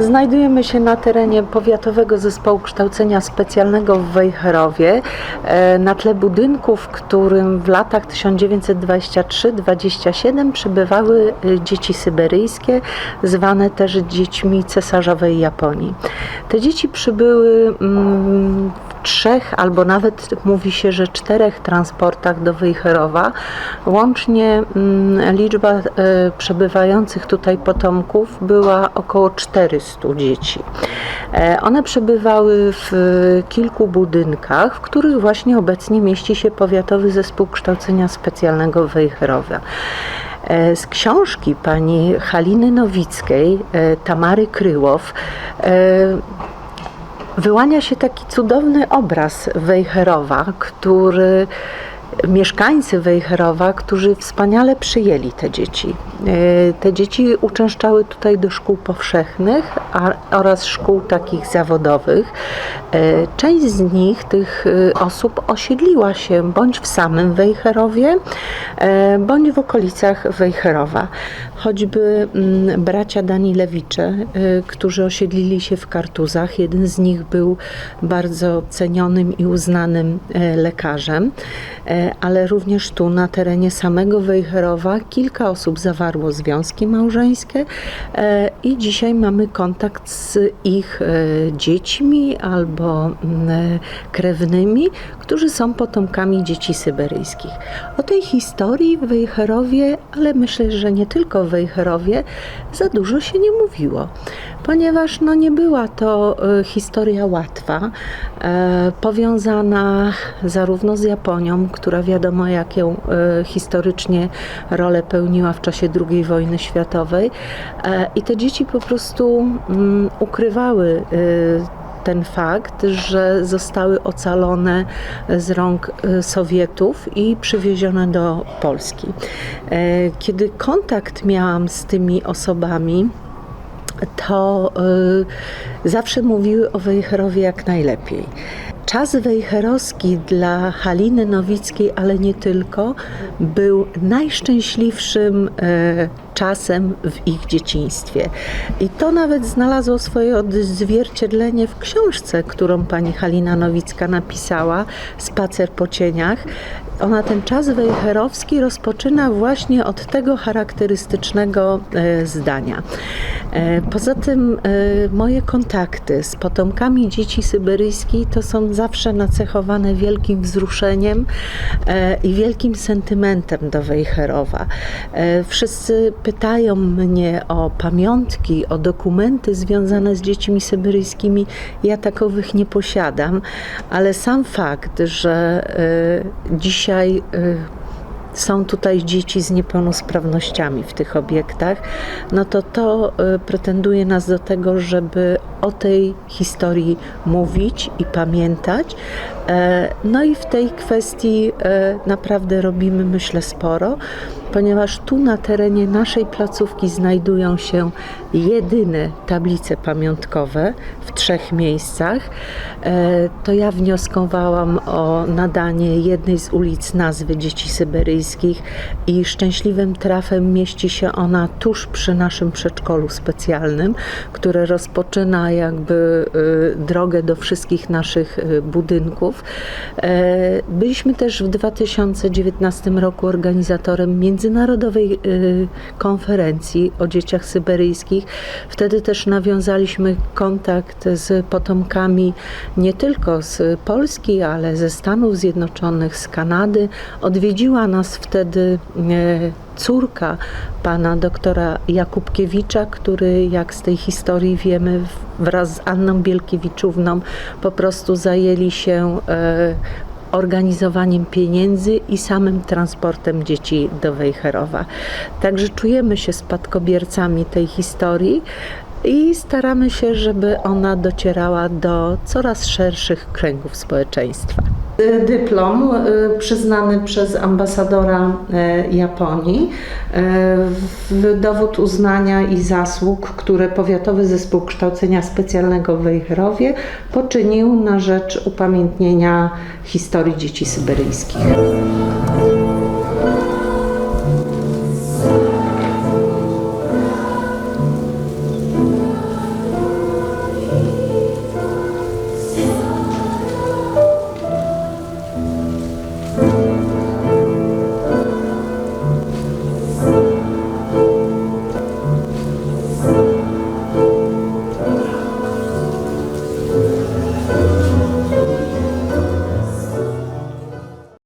Znajdujemy się na terenie Powiatowego Zespołu Kształcenia Specjalnego w Wejherowie, e, na tle budynku, w którym w latach 1923-27 przybywały e, dzieci syberyjskie, zwane też dziećmi cesarzowej Japonii. Te dzieci przybyły mm, w trzech, albo nawet mówi się, że czterech transportach do Wejherowa. Łącznie mm, liczba e, przebywających tutaj potomków była około 400 dzieci. E, One przebywały w kilku budynkach, w których właśnie obecnie mieści się Powiatowy Zespół Kształcenia Specjalnego Wejherowa. E, Z książki pani Haliny Nowickiej, e, Tamary Kryłow, e, wyłania się taki cudowny obraz Wejherowa, który mieszkańcy Wejherowa, którzy wspaniale przyjęli te dzieci. E, Te dzieci uczęszczały tutaj do szkół powszechnych a, oraz szkół takich zawodowych. E, Część z nich, tych e, osób, osiedliła się bądź w samym Wejherowie, bądź w okolicach Wejherowa. Choćby mm, bracia Danilewicze, którzy osiedlili się w Kartuzach. Jeden z nich był bardzo cenionym i uznanym lekarzem, ale również tu na terenie samego Wejherowa kilka osób zawarło związki małżeńskie e, i dzisiaj mamy kontakt z ich e, dziećmi albo mm, e, krewnymi, którzy są potomkami dzieci syberyjskich. O tej historii w Wejherowie, ale myślę, że nie tylko w Wejherowie, za dużo się nie mówiło, ponieważ no, nie była to historia łatwa, powiązana zarówno z Japonią, która wiadomo jaką e, historycznie rolę pełniła w czasie II wojny światowej e, i te dzieci po prostu mm, ukrywały e, ten fakt, że zostały ocalone z rąk Sowietów i przywiezione do Polski. Kiedy kontakt miałam z tymi osobami, to zawsze mówiły o Wejherowie jak najlepiej. Czas wejherowski dla Haliny Nowickiej, ale nie tylko, był najszczęśliwszym e, czasem w ich dzieciństwie. I to nawet znalazło swoje odzwierciedlenie w książce, którą pani Halina Nowicka napisała, Spacer po cieniach. Ona ten czas wejherowski rozpoczyna właśnie od tego charakterystycznego e, zdania. E, Poza tym e, moje kontakty z potomkami dzieci syberyjskich to są zawsze nacechowane wielkim wzruszeniem i wielkim sentymentem do Wejherowa. Wszyscy pytają mnie o pamiątki, o dokumenty związane z dziećmi syberyjskimi. Ja takowych nie posiadam, ale sam fakt, że e, dzisiaj e, są tutaj dzieci z niepełnosprawnościami w tych obiektach, no to to y, pretenduje nas do tego, żeby o tej historii mówić i pamiętać. E, No i w tej kwestii e, naprawdę robimy, myślę, sporo, ponieważ tu na terenie naszej placówki znajdują się jedyne tablice pamiątkowe w trzech miejscach. E, To ja wnioskowałam o nadanie jednej z ulic nazwy Dzieci Syberyjskich i szczęśliwym trafem mieści się ona tuż przy naszym przedszkolu specjalnym, które rozpoczyna jakby y, drogę do wszystkich naszych y, budynków. E, Byliśmy też w 2019 roku organizatorem międzynarodowej konferencji o dzieciach syberyjskich. Wtedy też nawiązaliśmy kontakt z potomkami nie tylko z Polski, ale ze Stanów Zjednoczonych, z Kanady. Odwiedziła nas wtedy e, córka pana doktora Jakubkiewicza, który, jak z tej historii wiemy, wraz z Anną Bielkiewiczówną po prostu zajęli się e, organizowaniem pieniędzy i samym transportem dzieci do Wejherowa. Także czujemy się spadkobiercami tej historii i staramy się, żeby ona docierała do coraz szerszych kręgów społeczeństwa. Dyplom y, przyznany przez ambasadora e, Japonii w dowód uznania i zasług, które Powiatowy Zespół Kształcenia Specjalnego w Wejherowie poczynił na rzecz upamiętnienia historii dzieci syberyjskich.